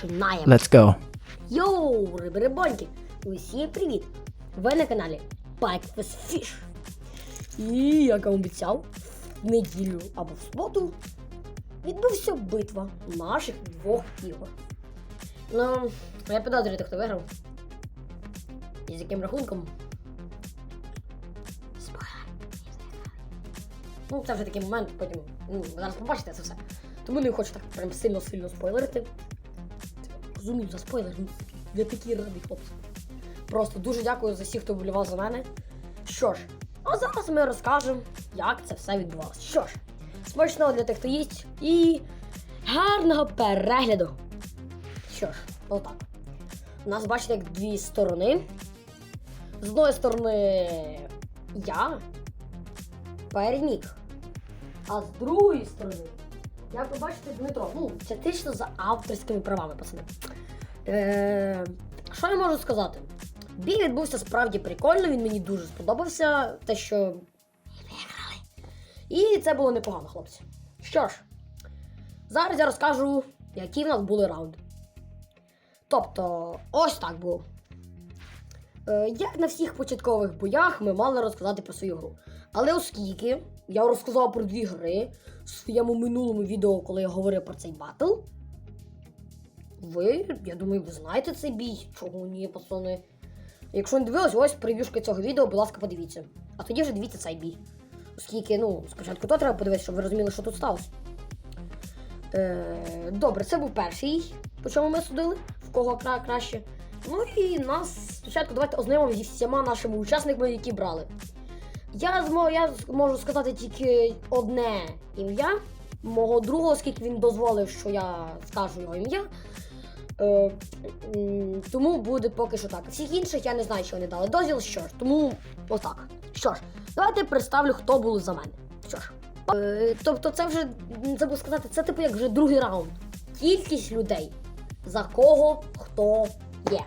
починаємо. Let's go. Йоу, риби-рибоньки! Усім привіт! Ви на каналі Breakfast Fish. І як я обіцяв, в неділю або в суботу відбувся битва наших двох ігор. Ну, я підозрюєте, хто виграв. І з яким рахунком. Ну, це вже такий момент, потім. Ну, зараз побачите це все. Тому не хочу так прям сильно-сильно спойлерити. Розумію, за спойлер. Я такий радий, хлопці. Просто дуже дякую за всіх, хто вболівав за мене. Що ж, а зараз ми розкажемо, як це все відбувалося. Що ж, смачного для тих, хто їсть, і гарного перегляду. Що ж, отак. У нас бачите, як дві сторони. З одної сторони я переміг. А з другої сторони, як ви бачите, Дмитро, ну, це точно за авторськими правами, пацани. Е, що я можу сказати? Бій відбувся справді прикольно, він мені дуже сподобався. Те, що виграли. І це було непогано, хлопці. Що ж, зараз я розкажу, які в нас були раунди. Тобто, ось так було. Е, як на всіх початкових боях ми мали розказати про свою гру. Але оскільки я розказав про дві гри в своєму минулому відео, коли я говорив про цей батл, ви, я думаю, ви знаєте цей бій. Чого ні, пацани? Якщо не дивились, ось прев'юшка цього відео, будь ласка, подивіться. А тоді вже дивіться цей бій. Оскільки, ну, спочатку то треба подивитися, щоб ви розуміли, що тут сталося. Е, добре, це був перший, по чому ми судили, в кого кра- краще. Ну і нас спочатку давайте ознайомимо зі всіма нашими учасниками, які брали. Я, змо, я можу сказати тільки одне ім'я мого другого, оскільки він дозволив, що я скажу його ім'я. Е, тому буде поки що так. Всіх інших я не знаю, що вони дали дозвіл. Що ж, тому отак. Що ж, давайте представлю, хто був за мене. Що ж. Е, тобто, це вже забув сказати, це типу як вже другий раунд. Кількість людей, за кого хто є.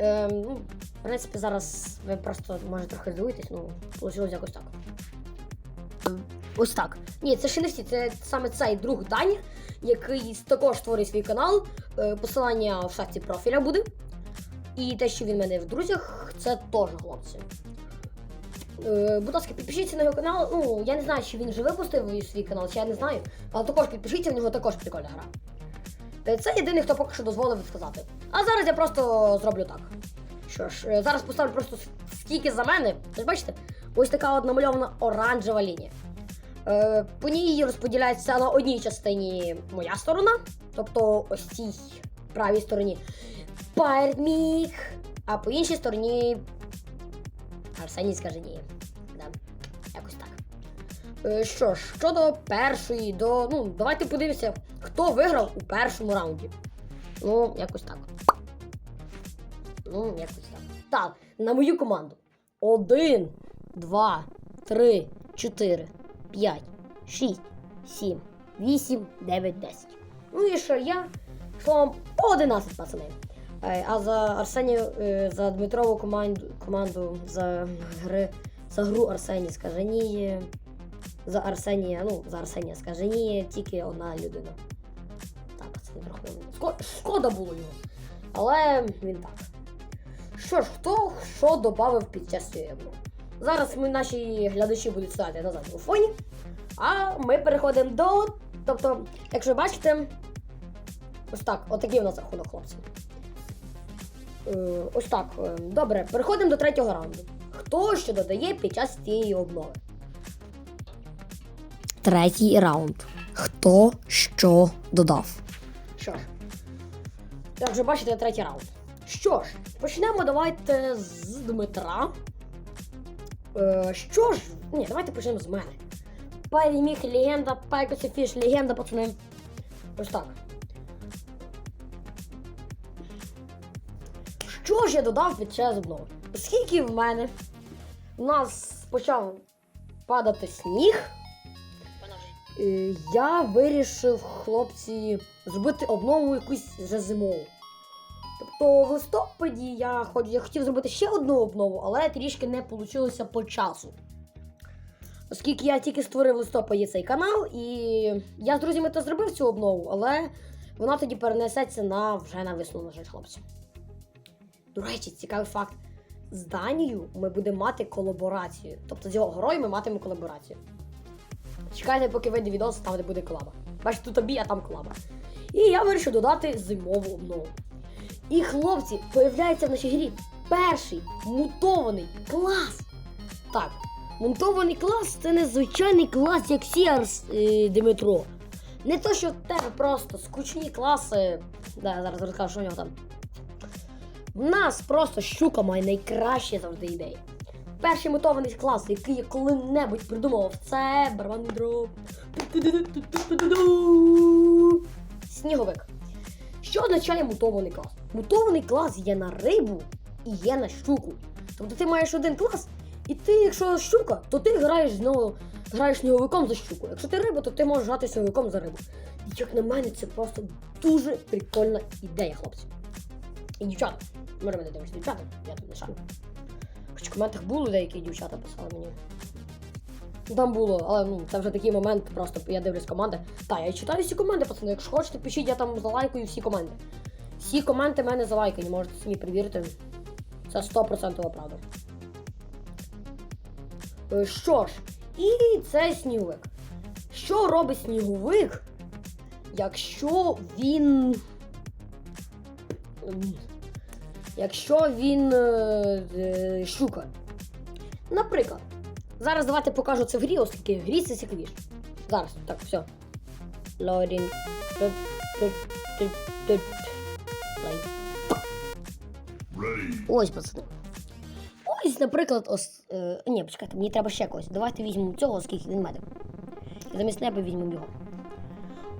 Е, ну, в принципі, зараз ви просто може трохи здивуєтесь, ну, вийшло якось так. Е, Ось так. Ні, це ще не всі, це саме цей друг Даня, який також створить свій канал. Е, Посилання в шапці профіля буде. І те, що він мене в друзях, це теж хлопці. Е, будь ласка, підпишіться на його канал. Ну, я не знаю, чи він вже випустив свій канал, чи я не знаю. Але також підпишіться, в нього також прикольна гра. Це єдиний, хто поки що дозволив сказати. А зараз я просто зроблю так. Що ж, е, зараз поставлю просто скільки за мене. Ж бачите? Ось така от намальована оранжева лінія. Е, по ній розподіляється на одній частині моя сторона, тобто ось цій правій стороні Пермік, а по іншій стороні Арсеній Скаженій. Да. Якось так. Е, що ж, щодо першої, до. Ну, давайте подивимося, хто виграв у першому раунді. Ну, якось так. Ну, якось так. Так, на мою команду. Один, два, три, чотири, п'ять, шість, сім, вісім, дев'ять, десять. Ну і що я словом по 11 пацани. Е, А за Арсенію, е, за Дмитрову команду, команду за гри, за гру Арсеній Скаженіє. За Арсенія, ну, за Арсенія Скаженіє тільки одна людина. Так, пацани, трохи. Шко- Шкода було його. Але він так. Що ж, хто що додав під час цієї гри? Зараз ми, наші глядачі будуть стояти назад у фоні. А ми переходимо до. Тобто, якщо ви бачите, ось так, отакий у нас рахунок, хлопці. Е, ось так. е, Добре, переходимо до третього раунду. Хто що додає під час цієї обнови? Третій раунд. Хто що додав? Що ж, як вже бачите, третій раунд. Що ж, почнемо давайте з Дмитра. Е, що ж, ні, давайте почнемо з мене. Переміг легенда, Пайкоси Фіш, легенда, пацани. Ось так. Що ж я додав під час обнови? Оскільки в мене у нас почав падати сніг, е, я вирішив, хлопці, зробити обнову якусь за Тобто в листопаді я, хоч, я хотів зробити ще одну обнову, але трішки не вийшло по часу. Оскільки я тільки створив в листопаді цей канал, і я з друзями то зробив цю обнову, але вона тоді перенесеться на вже на весну, на жаль, хлопці. До речі, цікавий факт. З Данією ми будемо мати колаборацію. Тобто з його героєм ми матимемо колаборацію. Чекайте, поки вийде відео, там де буде колаба. Бачите, тут обій, а там колаба. І я вирішив додати зимову обнову. І хлопці, появляється в нашій грі перший мутований клас. Так, мутований клас це не звичайний клас, як Сіарс е, Димитро. Не то, що в тебе просто скучні класи. Да, я зараз розкажу, що у нього там. В нас просто щука має найкращі завжди ідеї. Перший мутований клас, який я коли-небудь придумував, це барабанний. Сніговик. Що означає мутований клас? Мутований клас є на рибу і є на щуку. Тобто ти маєш один клас, і ти, якщо щука, то ти граєш з нього, граєш сніговиком за щуку. Якщо ти риба, то ти можеш грати сніговиком за рибу. І як на мене, це просто дуже прикольна ідея, хлопці. І дівчата. Може мене дивишся, дівчата, я тут не шарю. Хоч в коментах були деякі дівчата писали мені. Ну, Там було, але ну це вже такий момент, просто я дивлюсь команди. Та, я читаю всі коменти, пацани. Якщо хочете, пишіть, я там залайкаю всі коменти. Всі коменти в мене залайкані, можете самі перевірити. Це 100% правда. Е, Що ж, і це сніговик. Що робить сніговик, якщо він. Якщо він е, е, щука. Наприклад, зараз давайте покажу це в грі, оскільки в грі це цікавіше. Зараз, так, все. Loading. Ready. Ось, пацани. Ось, наприклад, ос... Е, ні, почекайте, мені треба ще когось. Давайте візьмемо цього, оскільки він медик. І замість неба візьмемо його.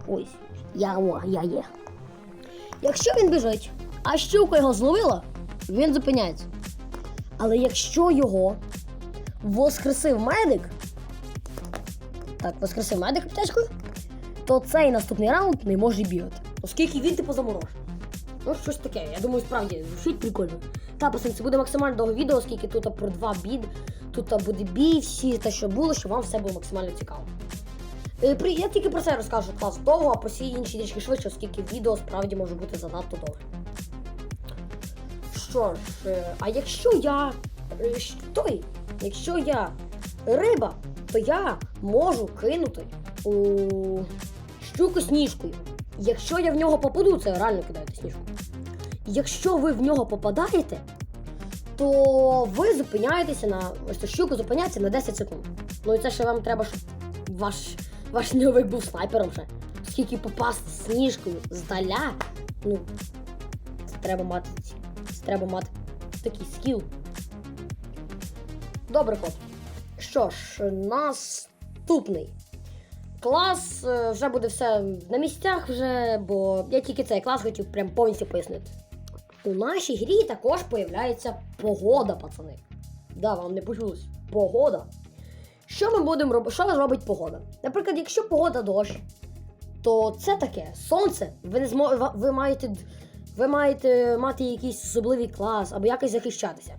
Ось. Я о, я є. Якщо він біжить, а щука його зловила, він зупиняється. Але якщо його воскресив медик. Так, воскресив медик аптечкою, то цей наступний раунд не може бігати. Оскільки він типу заморожений. Ну, щось таке. Я думаю, справді звучить прикольно. Та, пацани, це буде максимально довге відео, оскільки тут про два бід, тут буде бій, всі те, що було, щоб вам все було максимально цікаво. Е, при- Я тільки про це розкажу клас довго, а про всі інші трішки швидше, оскільки відео справді може бути занадто довге. Що ж, е, а якщо я. е, той, якщо я риба, то я можу кинути у щуку сніжкою. Якщо я в нього попаду, це реально кидаєте сніжку. Якщо ви в нього попадаєте, то ви зупиняєтеся на ось щука зупиняється на 10 секунд. Ну і це ще вам треба, щоб ваш, ваш сніговик був снайпером вже. Оскільки попасти сніжкою здаля, ну, це треба мати. Це треба мати такий скіл. Добре, хлоп. Що ж, наступний клас е, вже буде все на місцях, вже, бо я тільки цей клас хотів прям повністю пояснити. У нашій грі також появляється погода, пацани. Да, вам не почулось. Погода. Що ми будемо робити? Що робить погода? Наприклад, якщо погода дощ, то це таке сонце. Ви не змо... ви маєте ви маєте мати якийсь особливий клас або якось захищатися.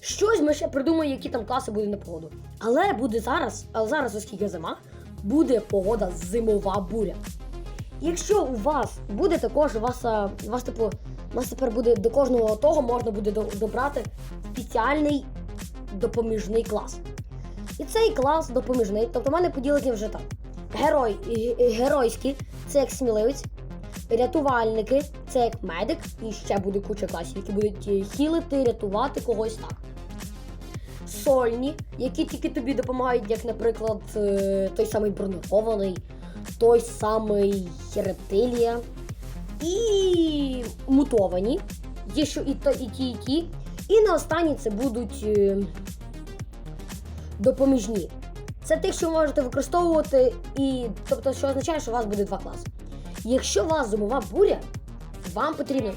Щось ми ще придумаємо, які там класи будуть на погоду. Але буде зараз, але зараз, оскільки зима, буде погода зимова буря. Якщо у вас буде також, у вас, у вас типу, у вас тепер буде до кожного того можна буде до- добрати спеціальний допоміжний клас. І цей клас допоміжний, тобто в мене поділені вже так. Герой, геройські це як сміливець, рятувальники це як медик, і ще буде куча класів, які будуть е, хілити, рятувати когось так. Сольні, які тільки тобі допомагають, як, наприклад, е, той самий броньований, той самий рептилія. І мутовані. Є що і, то, і ті, і ті. І на останній це будуть е, допоміжні. Це тих, що ви можете використовувати, і тобто, що означає, що у вас буде два класи. Якщо у вас зимова буря, вам потрібно,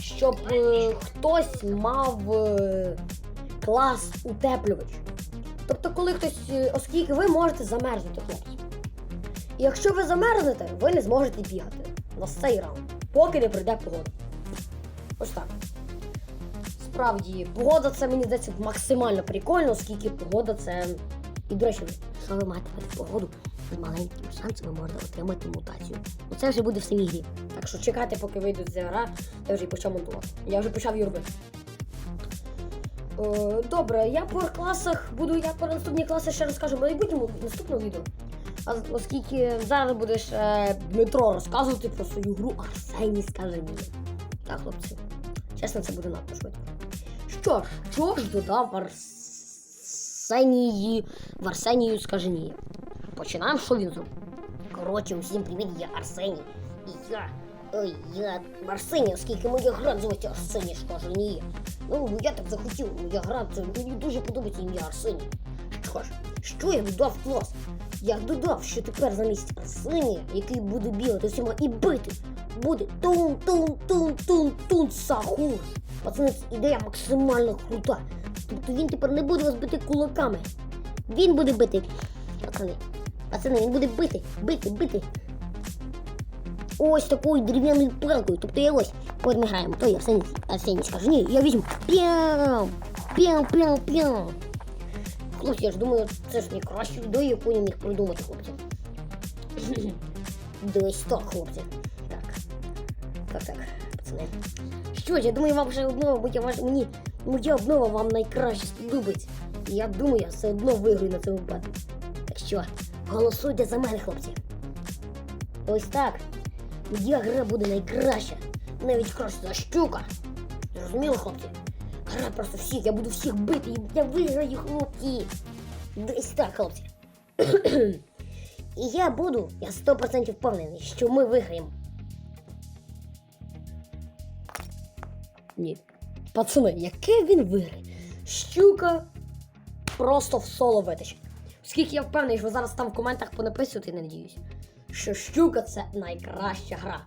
щоб е, хтось мав е, клас утеплювач. Тобто, коли хтось, е, оскільки ви можете замерзнути, хлопці. І якщо ви замерзнете, ви не зможете бігати на цей раунд, поки не прийде погода. Ось так. Справді, погода це мені здається максимально прикольно, оскільки погода це І, до речі, якщо ви пити погоду, з маленьким шансом ви можете отримати мутацію. Оце вже буде в самій грі. Так що чекайте, поки вийдуть з гра, я вже і почав монтувати. Я вже почав її робити. Е, добре, я по класах буду, я про наступні класи ще розкажу в майбутньому наступному відео. А оскільки зараз будеш е, Дмитро розказувати про свою гру Арсеній скаже мені. Так, хлопці. Чесно, це буде надто швидко. Що ж, що ж додав Арсенії в Арсенію скаженії? Починаємо, що він зробив. Коротше, усім привіт, я Арсеній. І я. Ой, я Арсеній, оскільки моя гра називається Арсеній Скаженії. Ну, я так захотів, моя гра, це мені дуже подобається ім'я Арсеній. Що ж, що я додав клас? Я додав, що тепер замість Арсенія, який буде бігати всіма і бити, буде тун тун тун тун тун сахур. Пацани, ідея максимально крута. Тобто він тепер не буде вас бити кулаками. Він буде бити. Пацани, пацани, він буде бити, бити, бити. Ось такою дерев'яною палкою. Тобто я ось, от ми граємо, то я Арсеній, Арсеній скаже, ні, я візьму. П'яу, п'яу, п'яу, п'яу. Хлопці, я ж думаю, це ж найкраща ідея, яку я міг придумати, хлопці. Десь так, хлопці. Так. Так, так, пацани. Що ж, я думаю, вам вже обнова, я ваш мені моя обнова вам найкраще сподобається. Я думаю, я все одно виграю на цьому батлі. Так що, голосуйте за мене, хлопці. Ось так. Моя гра буде найкраща. Навіть краще за щука. Зрозуміло, хлопці? Гра просто всіх, я буду всіх бити, і я виграю, хлопці. Десь так, хлопці. І я буду, я 100% впевнений, що ми виграємо. Ні. Пацани, яке він виграє? Щука просто в соло витащить. Оскільки я впевнений, що ви зараз там в коментах понаписуєте, не надіюсь, що щука це найкраща гра.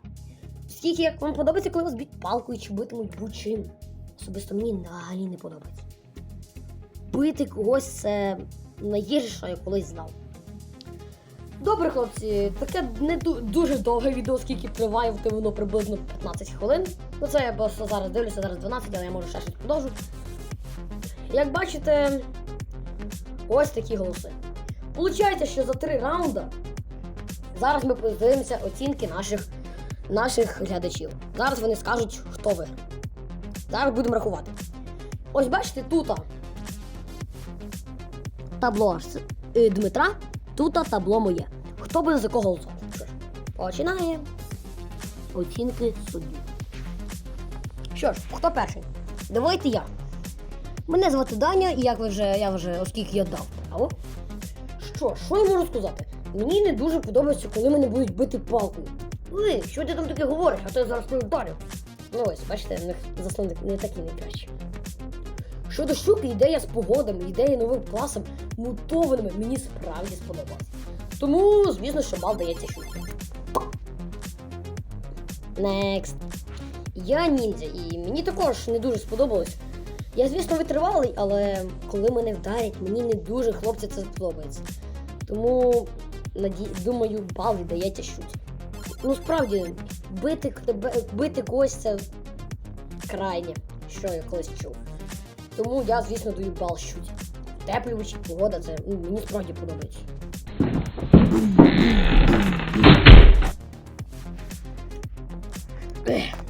Оскільки як вам подобається, коли вас б'ють палкою чи битимуть будь-чим. Особисто мені взагалі не подобається. Бити когось це найгірше, що я колись знав. Добре, хлопці, таке не дуже довге відео, скільки триває, воно приблизно 15 хвилин. Ну це я просто зараз дивлюся, зараз 12, але я можу ще щось продовжу. Як бачите, ось такі голоси. Получається, що за три раунда зараз ми подивимося оцінки наших, наших глядачів. Зараз вони скажуть, хто виграв. Зараз будемо рахувати. Ось бачите, тут табло е, Дмитра, тут табло моє. Хто буде за кого голосувати? Починаємо. Оцінки суддів. Що ж, хто перший? Давайте я. Мене звати Даня, і як ви вже, я вже, оскільки я дав право. Що, що я можу сказати? Мені не дуже подобається, коли мене будуть бити палкою. Ви, що ти там таке говориш, а то я зараз не вдарю. Ну ось, бачите, в них засновник не такий найкращий. Щодо щуки, ідея з погодами, ідея новим класом, мутованими мені справді сподобалась. Тому, звісно, що бал дається щуці. Next. Я ніндзя, і мені також не дуже сподобалось. Я, звісно, витривалий, але коли мене вдарять, мені не дуже хлопці це сподобається. Тому наді... думаю, бал віддається щуці. Ну справді, бити, бити когось це крайнє, що я колись чув. Тому я, звісно, даю бал щуці. Теплювач, погода, це ну, мені справді подобається.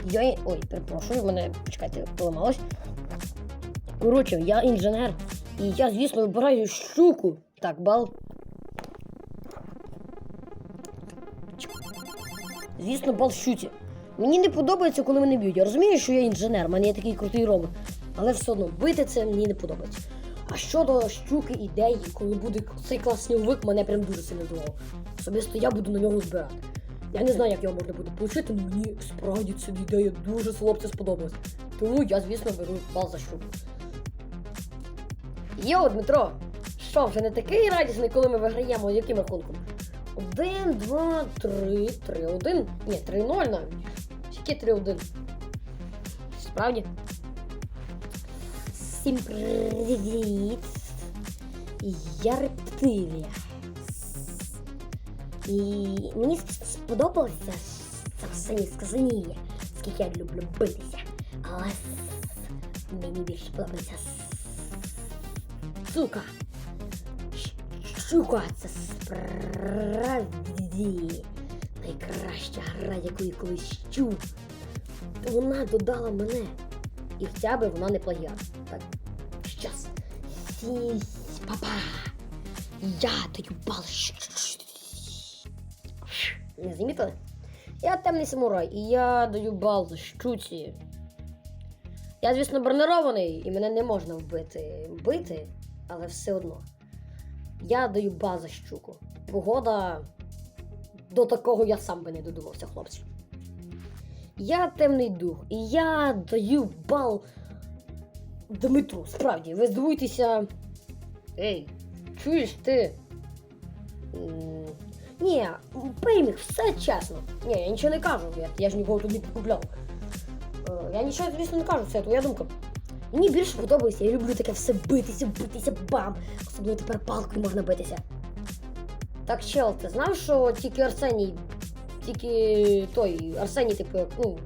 Я... Ой, перепрошую, в мене, почекайте, поламалось. Коротше, я інженер, і я, звісно, вибираю щуку. Так, бал. Звісно, бал щуці. Мені не подобається, коли мене б'ють. Я розумію, що я інженер, в мене є такий крутий робот. Але все одно бити це мені не подобається. А щодо щуки ідеї, коли буде цей клас сніговик, мене прям дуже сильно здивував. Особисто я буду на нього збирати. Я не знаю, як його можна буде отримати, але мені справді ця ідея дуже хлопця сподобалась. Тому я, звісно, беру бал за щуку. Йо, Дмитро! Що, вже не такий радісний, коли ми виграємо яким рахунком? Один, два, три, три, один. Ні, три ноль навіть. Скільки три один? Справді? Всім привіт! Я рептилія. І мені сп- сподобалося Арсеній сказаніє, скільки я люблю битися. Але мені більше подобається сука. Це справді найкраща гра, яку я колись чув. Вона додала мене. І хоча би вона не плагіат. Так, щас. Сі, папа. Я даю бал. Не замітили? Я темний самурай, і я даю бал щуці. Я, звісно, бронирований, і мене не можна вбити. Вбити, але все одно. Я даю бал за щуку. Погода. До такого я сам би не додумався, хлопці. Я темний дух, і я даю бал Дмитру. Справді, ви здивуєтеся. Ей, чуєш ти? Ні, пеймік, все чесно. Ні, я нічого не кажу, я, я ж нікого тут не підкупляв. Е, Я нічого, звісно, не кажу, це твоя думка. Мені більше подобається, я люблю таке все битися, битися, бам! Особливо тепер палкою можна битися. Так, чел, ти знав, що тільки Арсеній, тільки той Арсеній, типу, як, ну,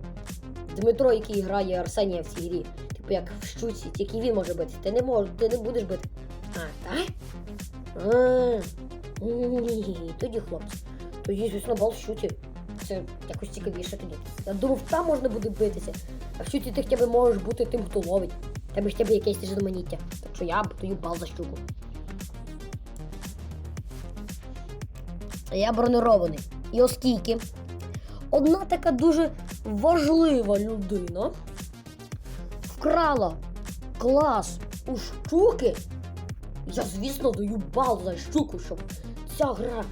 Дмитро, який грає Арсенія в цій грі, типу як в щуці, тільки він може бити. Ти не можеш, ти не будеш бити. А, так? А, ні, тоді хлопці. Тоді, звісно, бал в щуці. Це якось цікавіше тоді. Я думав, там можна буде битися. А в щуці ти хоча б можеш бути тим, хто ловить. В Тебе б якесь різноманіття. Так що я даю бал за щуку. Я бронирований. І оскільки одна така дуже важлива людина вкрала клас у щуки, я, звісно, даю бал за щуку, щоб ця гра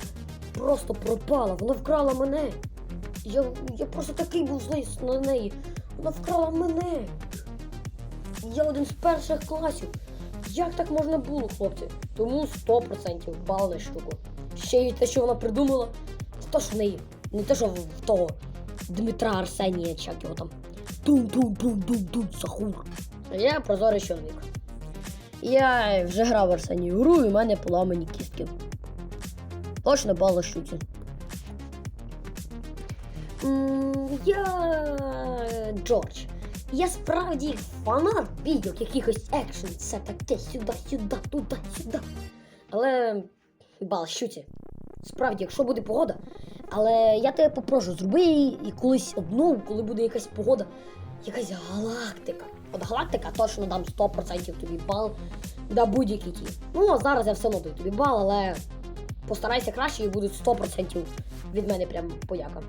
просто пропала. Вона вкрала мене. Я, я просто такий був злий на неї. Вона вкрала мене. Я один з перших класів. Як так можна було, хлопці? Тому 100% бал на. Ще й те, що вона придумала, це то, що в неї. Не те, що в того Дмитра Арсенія, як його там. Тун-тун-тун-тун-тун, сахур. Я прозорий чоловік. Я вже грав в Арсенію гру, і в мене поламані кістки. Точно бал на щуці. М, Я Джордж. Я справді фанат бійок, якихось екшн, це таке сюди, сюди, туди, сюди. Але бал щуці. Справді, якщо буде погода. Але я тебе попрошу, зроби і колись одну, коли буде якась погода, якась галактика. От галактика точно дам 100% тобі бал да будь-який ті. Ну, а зараз я все одно даю тобі бал, але постарайся краще і будуть 100% від мене прям подяка.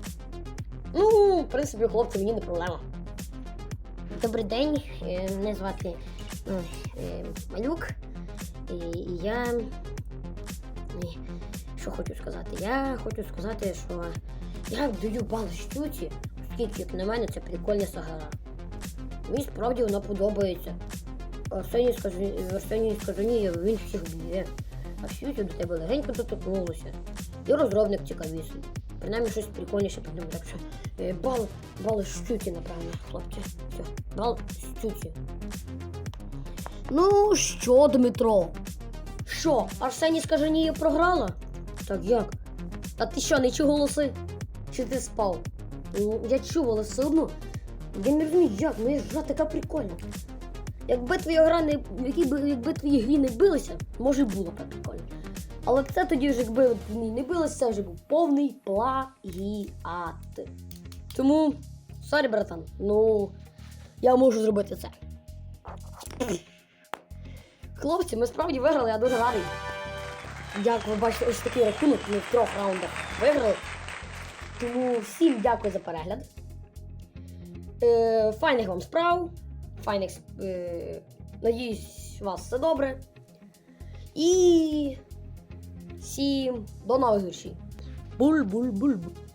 Ну, в принципі, хлопці, мені не проблема. Добрий день, е, мене звати ну, е, Малюк. І я. Що хочу сказати? Я хочу сказати, що я даю бал щуці, оскільки, як на мене, це прикольна сагара. Мені справді вона подобається. Арсеній Арсеній скажені, він всіх б'є. А щуці до тебе легенько доторкнулося. І розробник цікавіший. Принаймні щось прикольніше придумав. Так що е, бал, бал щуці, напевно, хлопці. Все, бал щуці. Ну що, Дмитро? Що, Арсеній Скаженія програла? Так як? А ти що, не чув голоси? Чи ти спав? Ну, Я чув, але все одно. Я не розумію, як, моя гра така прикольна. Якби твоя гра не. Які би, якби твої грі не билися, може було б прикольно. Але це тоді вже якби в ній не билося, це вже був повний плагіат. Тому, сорі, братан, ну я можу зробити це. Хлопці, ми справді виграли, я дуже радий. Як ви бачите, ось такий рахунок, ми в трьох раундах виграли. Тому всім дякую за перегляд. Е, файних вам справ. Файних. Е, надіюсь, у вас все добре. І всім до нових зустрічей. Буль-буль-буль-буль.